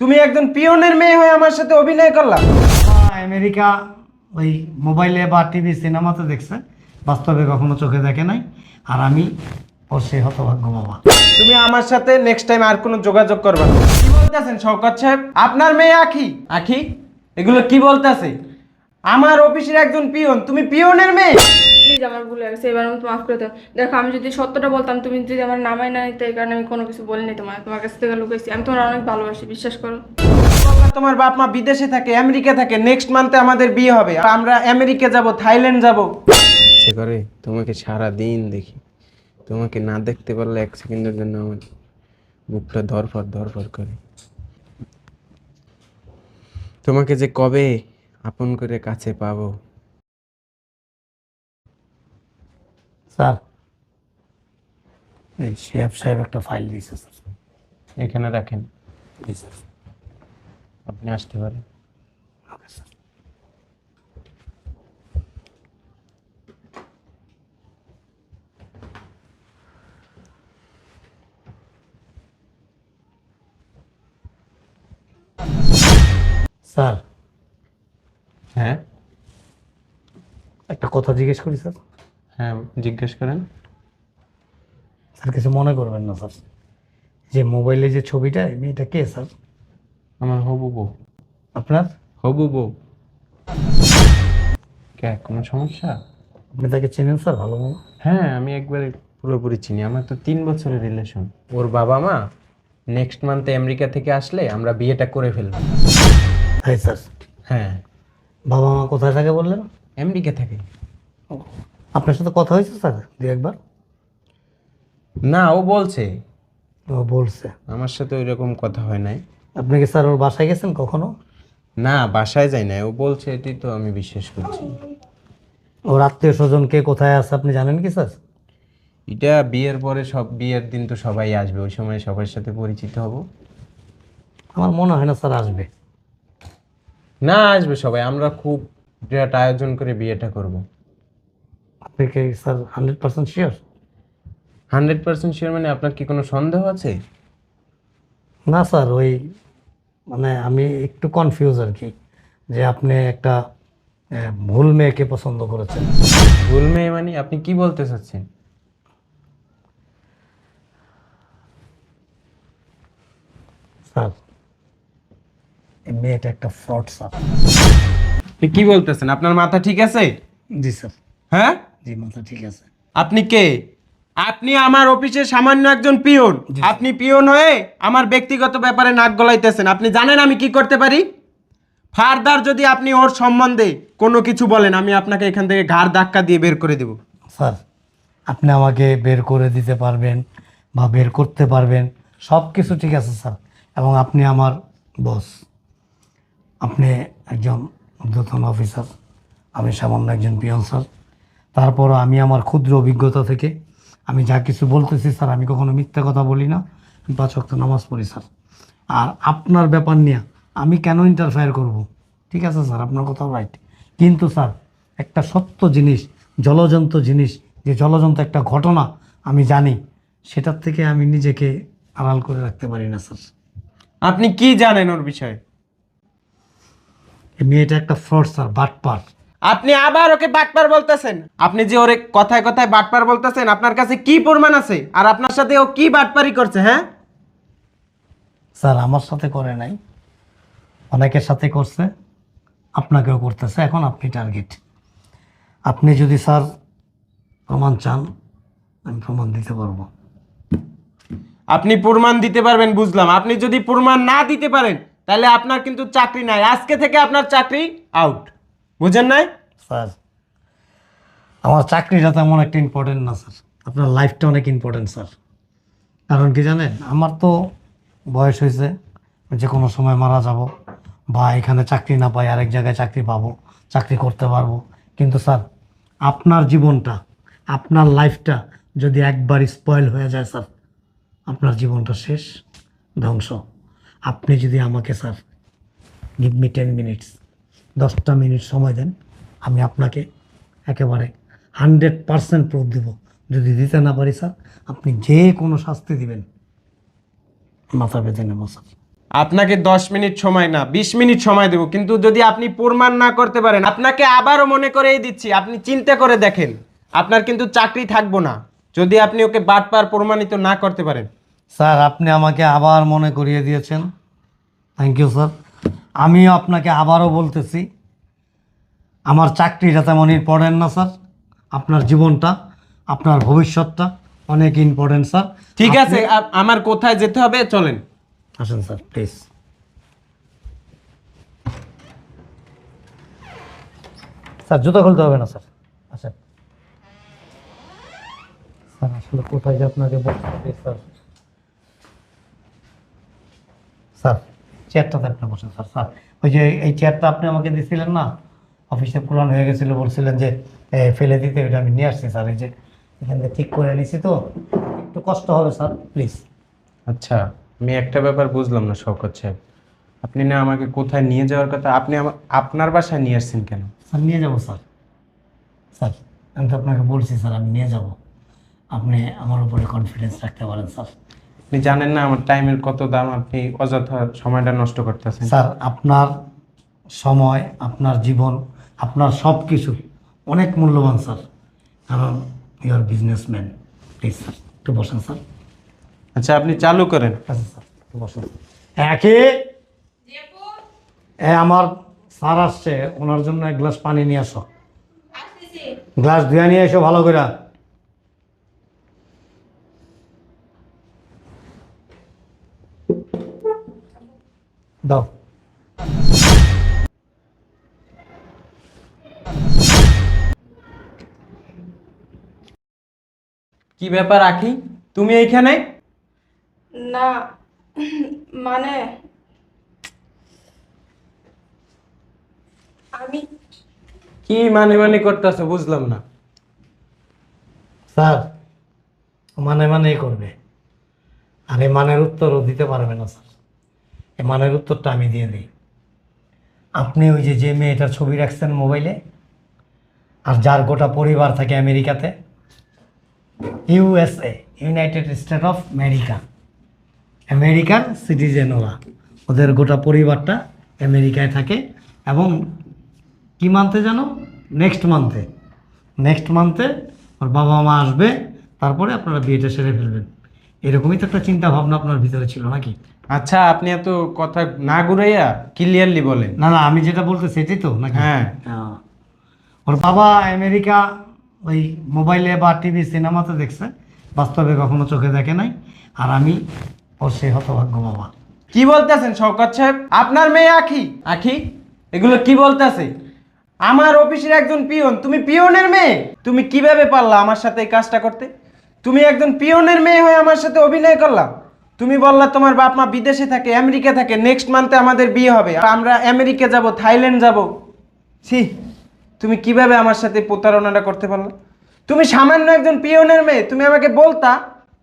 তুমি একজন পিয়নের মেয়ে হয়ে আমার সাথে অভিনয় করলা। আমেরিকা ওই মোবাইলে বা টিভি সিনেমা তো দেখছে। বাস্তবে কখনো চোখে দেখে নাই। আর আমি ও সে হতভাগ্য বাবা। তুমি আমার সাথে নেক্সট টাইম আর কোনো যোগাযোগ করবে না। কি বলতেছেন শওকত সাহেব? আপনার মেয়ে আখি? আখি? এগুলো কি বলতেছে? আমার অফিসের একজন পিয়ন তুমি পিয়নের মেয়ে? প্লিজ আমার ভুল হয়ে গেছে এবার মতো মাফ করে দাও। দেখো আমি যদি সত্যটা বলতাম তুমি যদি আমার নামাই না নিতে এই কারণে আমি কোনো কিছু বলিনি তোমার তোমার কাছ থেকে লুকাইছি। আমি তোমার অনেক ভালোবাসি বিশ্বাস করো। তোমার বাপ মা বিদেশে থাকে আমেরিকা থাকে নেক্সট মান্থে আমাদের বিয়ে হবে। আর আমরা আমেরিকা যাব থাইল্যান্ড যাব। ইচ্ছে করে তোমাকে সারা দিন দেখি। তোমাকে না দেখতে পারলে এক সেকেন্ডের জন্য আমার বুকটা ধরফর ধরফর করে। তোমাকে যে কবে আপন করে কাছে পাবো। স্যার এই শেফ সাহেব একটা ফাইল দিয়েছে স্যার। এখানে রাখেন। জি স্যার। আপনি আসতে পারেন। Okay sir. স্যার হ্যাঁ একটা কথা জিজ্ঞেস করি স্যার? হ্যাঁ জিজ্ঞেস করেন। স্যার কিছু মনে করবেন না স্যার। যে মোবাইলে যে ছবিটা এই মেয়েটা কে স্যার? আমার হবু বউ। আপনার? হবু বউ। কে কোনো সমস্যা? আপনি তাকে চেনেন স্যার ভালো হ্যাঁ আমি একবারে পুরোপুরি চিনি। আমার তো তিন বছরের রিলেশন ওর বাবা মা নেক্সট মান্থে আমেরিকা থেকে আসলে আমরা বিয়েটা করে ফেলব। তাই স্যার। হ্যাঁ। বাবা মা কোথায় থাকে বললেন? আমেরিকা থেকে। আপনার সাথে কথা হয়েছে স্যার? দু একবার? না ও বলছে। ও বলছে। আমার সাথে ওই রকম কথা হয় নাই। আপনি কি স্যার ওর বাসায় গেছেন কখনো? না বাসায় যাই নাই। ও বলছে এটি তো আমি বিশ্বাস করছি। ওর আত্মীয় স্বজন কে কোথায় আছে আপনি জানেন কি স্যার? এটা বিয়ের পরে সব বিয়ের দিন তো সবাই আসবে। ওই সময় সবার সাথে পরিচিত হব। আমার মনে হয় না স্যার আসবে। না আসবে সবাই। আমরা খুব বিরাট আয়োজন করে বিয়েটা করব। আপনি কি sir hundred percent sure hundred percent sure মানে আপনার কি কোনো সন্দেহ আছে? না স্যার ওই মানে আমি একটু কনফিউজ আর কি যে আপনি একটা ভুল মেয়েকে পছন্দ করেছেন। ভুল মেয়ে মানে আপনি কি বলতে চাচ্ছেন? স্যার এই মেয়েটা একটা ফ্রড স্যার। আপনি কি বলতেছেন? আপনার মাথা ঠিক আছে? জি স্যার। হ্যাঁ? জি মাথা ঠিক আছে। আপনি কে? আপনি আমার অফিসের সামান্য একজন পিয়ন। আপনি পিয়ন হয়ে আমার ব্যক্তিগত ব্যাপারে নাক গলাইতেছেন। আপনি জানেন আমি কি করতে পারি? ফারদার যদি আপনি ওর সম্বন্ধে কোনো কিছু বলেন আমি আপনাকে এখান থেকে ঘাড় ধাক্কা দিয়ে বের করে দেব। স্যার আপনি আমাকে বের করে দিতে পারবেন বা বের করতে পারবেন সব কিছু ঠিক আছে স্যার। এবং আপনি আমার বস। আপনি একজন ঊর্ধ্বতন অফিসার আমি সামান্য একজন পিয়ন স্যার। তারপরও আমি আমার ক্ষুদ্র অভিজ্ঞতা থেকে আমি যা কিছু বলতেছি স্যার আমি কখনো মিথ্যা কথা বলি না। আমি পাঁচ ওয়াক্ত নামাজ পড়ি স্যার। আর আপনার ব্যাপার নিয়ে আমি কেন ইন্টারফেয়ার করব? ঠিক আছে স্যার আপনার কথাও রাইট কিন্তু স্যার একটা সত্য জিনিস জলজন্ত জিনিস যে জলজন্ত একটা ঘটনা আমি জানি সেটার থেকে আমি নিজেকে আড়াল করে রাখতে পারি না স্যার। আপনি কি জানেন ওর বিষয়ে? মেয়েটা একটা ফ্রড স্যার বাটপার। আপনি আবার ওকে বাটপার বলতেছেন। আপনি যে ওরে কথায় কথায় বাটপার বলতেছেন আপনার কাছে কি প্রমাণ আছে? আর আপনার সাথে ও কি বাটপারি করছে হ্যাঁ? স্যার আমার সাথে করে নাই। অনেকের সাথে করছে আপনাকেও করতেছে। এখন আপনি টার্গেট আপনি যদি স্যার প্রমাণ চান আমি প্রমাণ দিতে পারব। আপনি প্রমাণ দিতে পারবেন বুঝলাম। আপনি যদি প্রমাণ না দিতে পারেন তাহলে আপনার কিন্তু চাকরি নাই। আজকে থেকে আপনার চাকরি আউট বুঝেন নাই? স্যার, আমার চাকরিটা তেমন একটা ইম্পর্টেন্ট না, স্যার। আপনার লাইফটা অনেক ইম্পর্টেন্ট স্যার। কারণ কি জানেন, আমার তো বয়স হয়েছে যে কোনো সময় মারা যাব, বা এখানে চাকরি না পাই, আরেক জায়গায় চাকরি পাবো, চাকরি করতে পারব। কিন্তু স্যার, আপনার জীবনটা, আপনার লাইফটা যদি একবার স্পয়েল হয়ে যায়, স্যার, আপনার জীবনটা শেষ, ধ্বংস। আপনি যদি আমাকে, sir give me ten minutes দশটা মিনিট সময় দেন আমি আপনাকে একেবারে হান্ড্রেড পারসেন্ট প্রুফ দেব। যদি দিতে না পারি স্যার আপনি যে কোনো শাস্তি দিবেন। মাথা বেঁধে নেব স্যার। আপনাকে দশ মিনিট সময় না বিশ মিনিট সময় দেবো কিন্তু যদি আপনি প্রমাণ না করতে পারেন আপনাকে আবারও মনে করেই দিচ্ছি আপনি চিন্তা করে দেখেন আপনার কিন্তু চাকরি থাকব না যদি আপনি ওকে বাটপার প্রমাণিত না করতে পারেন। স্যার আপনি আমাকে আবার মনে করিয়ে দিয়েছেন। থ্যাংক ইউ স্যার আমিও আপনাকে আবারও বলতেছি আমার চাকরিটা তেমন ইম্পর্টেন্ট না স্যার। আপনার জীবনটা আপনার ভবিষ্যৎটা অনেক ইম্পর্টেন্ট স্যার। ঠিক আছে আমার কোথায় যেতে হবে? চলেন। আসেন স্যার প্লিজ স্যার জুতো খুলতে হবে না স্যার। আসেন। স্যার আসলে কোথায় যে আপনাকে বলতে হবে, স্যার? স্যার চেয়ারটাতে আপনি বসেন স্যার স্যার। ওই যে এই চেয়ারটা আপনি আমাকে দিয়েছিলেন না অফিসে পুরান হয়ে গেছিল বলছিলেন যে ফেলে দিতে ওইটা আমি নিয়ে আসছি স্যার। এই যে এখান থেকে ঠিক করে নিছি তো একটু কষ্ট হবে স্যার প্লিজ। আচ্ছা আমি একটা ব্যাপার বুঝলাম না শওকত সাহেব। আপনি না আমাকে কোথায় নিয়ে যাওয়ার কথা আপনি আপনার বাসায় নিয়ে আসছেন কেন? স্যার নিয়ে যাব স্যার। স্যার আমি তো আপনাকে বলছি স্যার আমি নিয়ে যাব। আপনি আমার উপরে কনফিডেন্স রাখতে পারেন স্যার। আপনি জানেন না আমার টাইমের কত দাম আপনি অযথা সময়টা নষ্ট করতেছেন। স্যার আপনার সময় আপনার জীবন আপনার সব কিছু অনেক মূল্যবান স্যার। কারণ ইউর বিজনেসম্যান প্লিজ স্যার একটু বসেন স্যার। আচ্ছা আপনি চালু করেন। আচ্ছা স্যার একটু বসেন। একে এ আমার স্যার আসছে ওনার জন্য এক গ্লাস পানি নিয়ে আসো। গ্লাস ধুয়ে নিয়ে এসো ভালো করে দাও। কি ব্যাপার আখি? তুমি এইখানে? না মানে আমি কি মানে মানে করতেছো বুঝলাম না। স্যার মানে মানেই করবে। আর এই মানের উত্তরও দিতে পারবে না, স্যার। এই মানের উত্তরটা আমি দিয়ে দিই। আপনি ওই যে যে মেয়েটার ছবি রাখছেন মোবাইলে, আর যার গোটা পরিবার থাকে আমেরিকাতে, USA, United State of America. আমেরিকার সিটিজেন ওরা। ওদের গোটা পরিবারটা আমেরিকায় থাকে এবং কি মান্থে জানো? নেক্সট মান্থে নেক্সট মান্থে ওর বাবা মা আসবে, তারপরে আপনারা বিয়েটা সেরে ফেলবেন। এরকমই তো একটা চিন্তা ভাবনা আপনার ভিতরে ছিল নাকি? আচ্ছা আপনি এত কথা না ঘুরাইয়া ক্লিয়ারলি বলেন। না না আমি যেটা বলতে সেটাই তো নাকি? হ্যাঁ। হ্যাঁ। ওর বাবা আমেরিকা ওই মোবাইলে বা টিভি সিনেমাতে দেখছে বাস্তবে কখনো চোখে দেখে নাই আর আমি ওর সে হতভাগ্য বাবা। কি বলতেছেন শওকত সাহেব? আপনার মেয়ে আখি? আখি? এগুলো কি বলতেছে? আমার অফিসের একজন পিয়ন তুমি পিয়নের মেয়ে? তুমি কীভাবে পারলা আমার সাথে এই কাজটা করতে? তুমি একজন পিয়নের মেয়ে হয়ে আমার সাথে অভিনয় করলা। তুমি বললা তোমার বাপ মা বিদেশে থাকে, আমেরিকা থাকে নেক্সট মান্থে আমাদের বিয়ে হবে। আমরা আমেরিকা যাব, থাইল্যান্ড যাব। ছি, তুমি কীভাবে আমার সাথে প্রতারণাটা করতে পারলা? তুমি সামান্য একজন পিয়নের মেয়ে, তুমি আমাকে বলতা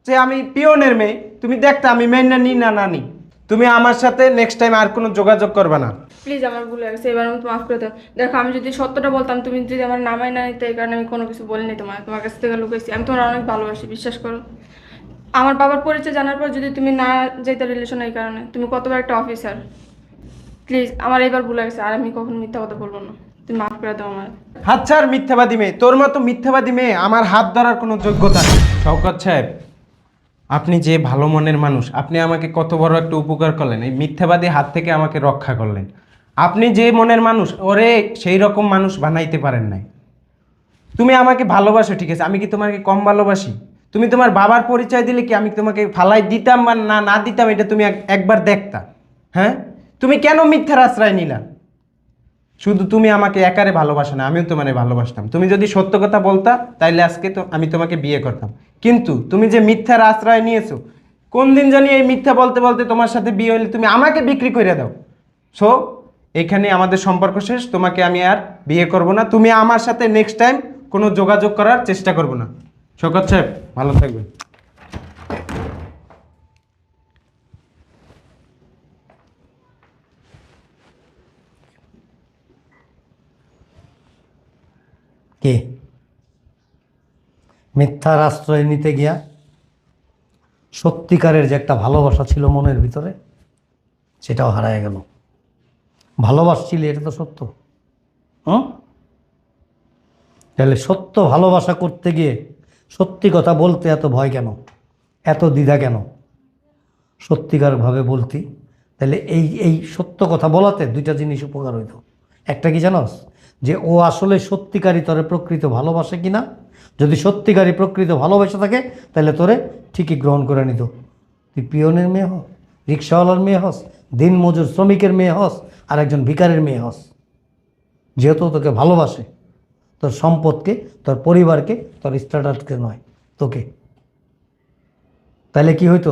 যে আমি পিয়নের মেয়ে। তুমি দেখতা আমি মেয়ে না নি, না না নি তুমি আমার সাথে নেক্সট টাইম আর কোনো যোগাযোগ করবে না। প্লিজ আমার ভুল হয়ে গেছে এবার মতো মাফ করে দাও। দেখো, আমি যদি সত্যটা বলতাম, তুমি যদি আমার নামাই না নিতে, এই কারণে আমি কোনো কিছু বলিনি তোমার তোমার কাছ থেকে লুকাইছি। আমি তোমার অনেক ভালোবাসি, বিশ্বাস করো। আমার বাবার পরিচয় জানার পর যদি তুমি না যেতে রিলেশন এই কারণে, তুমি কতবার একটা অফিসার প্লিজ আমার এবার ভুল হয়ে গেছে, আর আমি কখনো মিথ্যা কথা বলব না। তুমি মাফ করে দাও আমার হাত ছাড় মিথ্যাবাদী মেয়ে, তোর মতো মিথ্যাবাদী মেয়ে আমার হাত ধরার কোনো যোগ্যতা নেই। শওকত সাহেব, আপনি যে ভালো মনের মানুষ, আপনি আমাকে কত বড় একটা উপকার করলেন, এই মিথ্যাবাদী হাত থেকে আমাকে রক্ষা করলেন। আপনি যে মনের মানুষ, ওরে সেই রকম মানুষ বানাইতে পারেন নাই। তুমি আমাকে ভালোবাসো, ঠিক আছে? আমি কি তোমাকে কম ভালোবাসি? তুমি তোমার বাবার পরিচয় দিলে কি আমি তোমাকে ফালাই দিতাম বা না না দিতাম, এটা তুমি একবার দেখতা? হ্যাঁ? তুমি কেন মিথ্যার আশ্রয় নিলা? শুধু তুমি আমাকে একারে ভালোবাসো না, আমিও তোমারে ভালোবাসতাম। তুমি যদি সত্য কথা বলতা, তাইলে আজকে তো আমি তোমাকে বিয়ে করতাম। কিন্তু তুমি যে মিথ্যার আশ্রয় নিয়েছো কোন দিন জানি এই মিথ্যা বলতে বলতে তোমার সাথে বিয়ে হলে তুমি আমাকে বিক্রি করে দাও। সো এখানে আমাদের সম্পর্ক শেষ, তোমাকে আমি আর বিয়ে করব না। তুমি আমার সাথে নেক্সট টাইম কোনো যোগাযোগ করার চেষ্টা করব না। শকত সাহেব, ভালো থাকবেন। কে? মিথ্যার আশ্রয় নিতে গিয়া সত্যিকারের যে একটা ভালোবাসা ছিল মনের ভিতরে, সেটাও হারায় গেল। ভালোবাসছিলে এটা তো সত্য। হ্যাঁ? তাহলে সত্য ভালোবাসা করতে গিয়ে সত্যি কথা বলতে এত ভয় কেন? এত দ্বিধা কেন? সত্যিকারভাবে বলতি। তাহলে এই এই সত্য কথা বলাতে দুইটা জিনিস উপকার হইতো। একটা কি জানোস? যে ও আসলে সত্যিকারই তোরে প্রকৃত ভালোবাসে কিনা? যদি সত্যিকারই প্রকৃত ভালোবাসা থাকে তাহলে তোরে ঠিকই গ্রহণ করে নিত। তুই পিয়নের মেয়ে হস রিক্সাওয়ালার মেয়ে হস দিন মজুর শ্রমিকের মেয়ে হস, আর একজন ভিকারের মেয়ে হস। যেহেতু তোকে ভালোবাসে, তোর সম্পদকে, তোর পরিবারকে, তোর স্ট্যাটাসকে নয়, তোকে। তাহলে কি হইতো?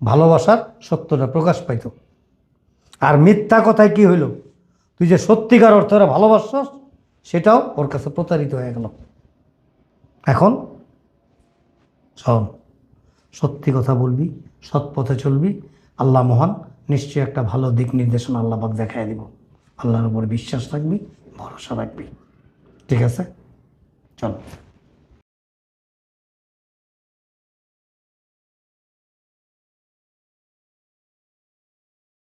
ভালোবাসার সত্যটা প্রকাশ পাইতো। আর মিথ্যা কথায় কি হইল? তুই যে সত্যিকার অর্থে ভালোবাসছস, সেটাও ওর কাছে প্রতারিত হয়ে গেল। এখন শোন, সত্যি কথা বলবি সৎ পথে চলবি, আল্লাহ মহান নিশ্চয়ই একটা ভালো দিক নির্দেশনা আল্লাহ দেখাই দিব। আল্লাহর উপর বিশ্বাস রাখবি, ভরসা রাখবি। ঠিক আছে? চল।